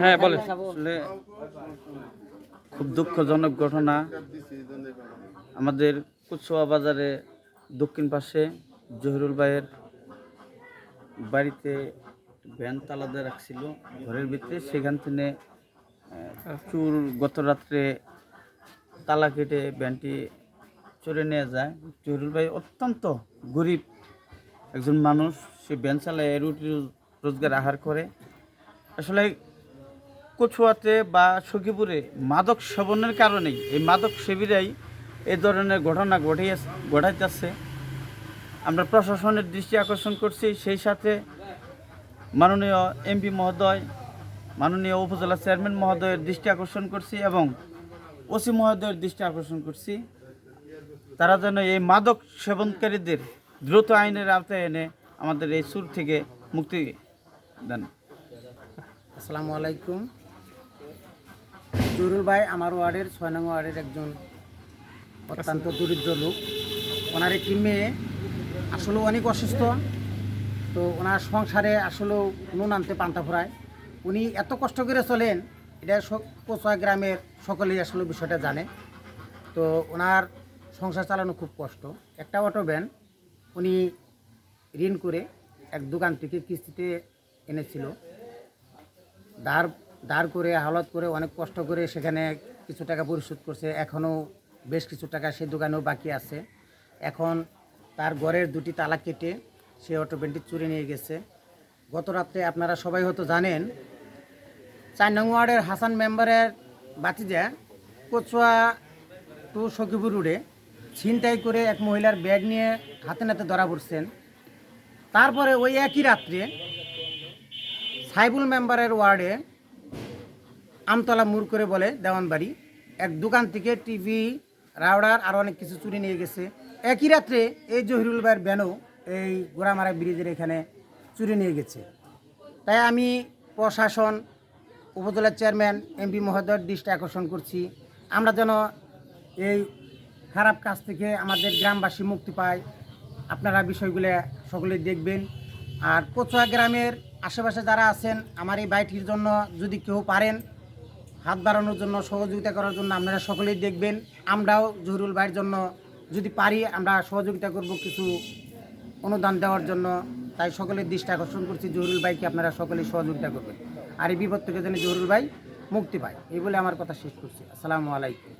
হ্যাঁ খুব দুঃখজনক ঘটনা। আমাদের কুচুয়া বাজারে দক্ষিণ পাশে জহিরুল ভাইয়ের বাড়িতে ভ্যান তালাদে রাখছিল ঘরের ভিতরে। সেখান থেকে চুর গত রাত্রে তালা কেটে ভ্যানটি চড়ে নিয়ে যায়। জহিরুল ভাই অত্যন্ত গরিব একজন মানুষ। সে ভ্যান চালায় রুটি রোজগার আহার করে। আসলে কচুয়াতে বা সখীপুরে মাদক সেবনের কারণেই, এই মাদক সেবীরাই এই ধরনের ঘটনা ঘটিয়ে ঘটাইতেছে। আমরা প্রশাসনের দৃষ্টি আকর্ষণ করছি, সেই সাথে মাননীয় এমপি মহোদয়, মাননীয় উপজেলা চেয়ারম্যান মহোদয়ের দৃষ্টি আকর্ষণ করছি এবং ওসি মহোদয়ের দৃষ্টি আকর্ষণ করছি। তারা যেন এই মাদক সেবনকারীদের দ্রুত আইনের আওতায় এনে আমাদের এই সুর থেকে মুক্তি দেন। আসসালামু আলাইকুম। জরুল ভাই, আমার ওয়ার্ডের ছয় নং ওয়ার্ডের একজন অত্যন্ত দরিদ্র লোক। ওনার একটি মেয়ে আসলে অনেক অসুস্থ। তো ওনার সংসারে আসলেও নুন আনতে পান্তা ফুরায়। উনি এত কষ্ট করে চলেন, এটা কোচা গ্রামের সকলেই আসলে বিষয়টা জানে। তো ওনার সংসার চালানো খুব কষ্ট। একটা অটো ভ্যান উনি ঋণ করে এক দোকান থেকে কিস্তিতে এনেছিল। দাঁড় দাঁড় করে, হালত করে অনেক কষ্ট করে সেখানে কিছু টাকা পরিশোধ করছে। এখনও বেশ কিছু টাকা সে দোকানেও বাকি আছে। এখন তার ঘরের দুটি তালা কেটে সে অটো ভ্যানটি চুরি নিয়ে গেছে। গত রাত্রে আপনারা সবাই হয়তো জানেন, চার নং ওয়ার্ডের হাসান মেম্বারের বাতিজা কচুয়া টু সখীপুর রোডে ছিনতাই করে এক মহিলার ব্যাগ নিয়ে হাতে নাতে ধরা পড়ছেন। তারপরে ওই একই রাত্রে সাইবুল মেম্বারের ওয়ার্ডে আমতলা মুর করে বলে দেওয়ানবাড়ি। এক দোকান থেকে টিভি, রাউডার আর অনেক কিছু চুরি নিয়ে গেছে। একই রাত্রে এই জহিরুল ভাইয়ের ব্যানও এই গোড়ামারা ব্রিজের এখানে চুরি নিয়ে গেছে। তাই আমি প্রশাসন উপজেলার চেয়ারম্যান, এমপি মহোদয়ের দৃষ্টি আকর্ষণ করছি। আমরা যেন এই খারাপ কাজ থেকে আমাদের গ্রামবাসী মুক্তি পায়। আপনারা বিষয়গুলো সকলে দেখবেন। আর কচুয়া গ্রামের আশেপাশে যারা আছেন, আমার এই বাইটির জন্য যদি কেউ পারেন, হাত বাড়ানোর জন্য, সহযোগিতা করার জন্য আপনারা সকলেই দেখবেন। আমরাও জহুরুল ভাইয়ের জন্য যদি পারি, আমরা সহযোগিতা করব কিছু অনুদান দেওয়ার জন্য। তাই সকলের দৃষ্টি আকর্ষণ করছি, জহুরুল ভাইকে আপনারা সকলেই সহযোগিতা করবেন। আর এই বিপদ থেকে যেন জহুরুল ভাই মুক্তি পায়, এই বলে আমার কথা শেষ করছি। আসসালামু আলাইকুম।